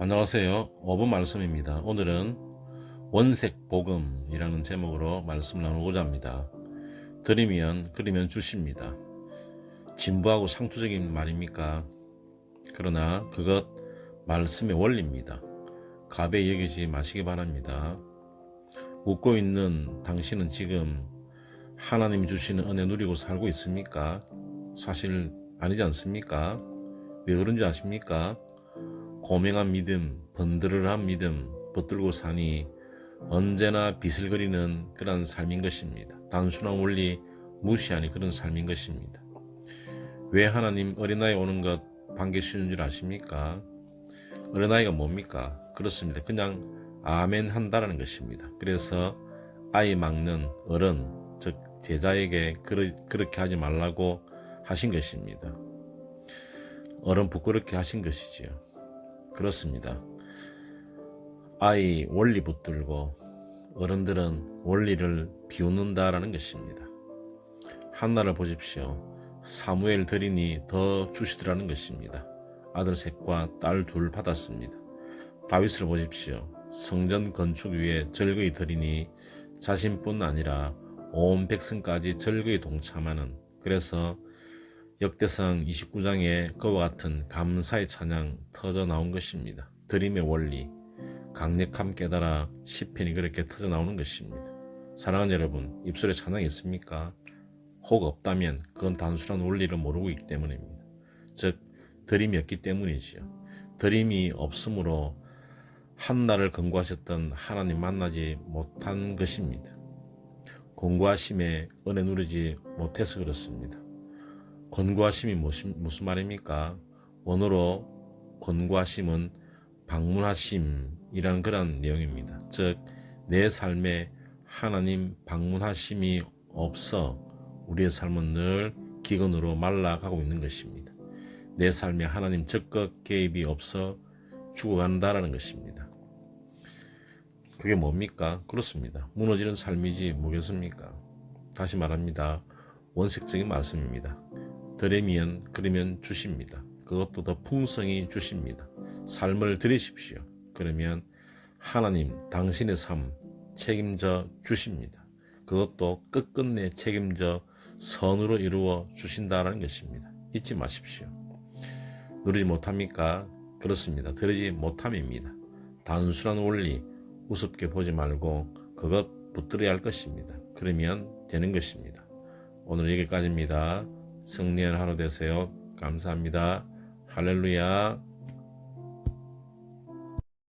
안녕하세요. 5분 말씀입니다. 오늘은 원색 복음이라는 제목으로 말씀을 나누고자 합니다. 드리면 그리면 주십니다. 진부하고 상투적인 말입니까? 그러나 그것 말씀의 원리입니다. 가벼이 여기지 마시기 바랍니다. 웃고 있는 당신은 지금 하나님이 주시는 은혜 누리고 살고 있습니까? 사실 아니지 않습니까? 왜 그런지 아십니까? 고명한 믿음, 번들을한 믿음 붙들고 사니 언제나 비슬거리는 그런 삶인 것입니다. 단순한 원리 무시하니 그런 삶인 것입니다. 왜 하나님 어린아이 오는 것 반겨주시는 줄 아십니까? 어린아이가 뭡니까? 그렇습니다. 그냥 아멘 한다라는 것입니다. 그래서 아이 막는 어른, 즉 제자에게 그러, 그렇게 하지 말라고 하신 것입니다. 어른 부끄럽게 하신 것이지요. 그렇습니다. 아이 원리 붙들고 어른들은 원리를 비웃는다라는 것입니다. 한나를 보십시오. 사무엘 드리니 더 주시더라는 것입니다. 아들 셋과 딸 둘 받았습니다. 다윗을 보십시오. 성전 건축 위에 절거이 드리니 자신뿐 아니라 온 백성까지 절거이 동참하는 그래서 역대상 29장에 그와 같은 감사의 찬양 터져 나온 것입니다. 드림의 원리, 강력함 깨달아 시편이 그렇게 터져 나오는 것입니다. 사랑하는 여러분, 입술에 찬양이 있습니까? 혹 없다면 그건 단순한 원리를 모르고 있기 때문입니다. 즉, 드림이 없기 때문이지요. 드림이 없으므로 한나를 건구하셨던 하나님 만나지 못한 것입니다. 공구하심에 은혜 누리지 못해서 그렇습니다. 권고하심이 무슨, 말입니까? 원어로 권고하심은 방문하심이라는 그런 내용입니다. 즉, 내 삶에 하나님 방문하심이 없어 우리의 삶은 늘 기근으로 말라가고 있는 것입니다. 내 삶에 하나님 적극 개입이 없어 죽어간다라는 것입니다. 그게 뭡니까? 그렇습니다. 무너지는 삶이지 뭐겠습니까? 다시 말합니다. 원색적인 말씀입니다. 드리면 그러면 주십니다. 그것도 더 풍성히 주십니다. 삶을 드리십시오. 그러면 하나님 당신의 삶 책임져 주십니다. 그것도 끝끝내 책임져 선으로 이루어 주신다라는 것입니다. 잊지 마십시오. 누리지 못합니까? 그렇습니다. 들으지 못함입니다. 단순한 원리 우습게 보지 말고 그것 붙들어야 할 것입니다. 그러면 되는 것입니다. 오늘 여기까지입니다. 승리한 하루 되세요. 감사합니다. 할렐루야.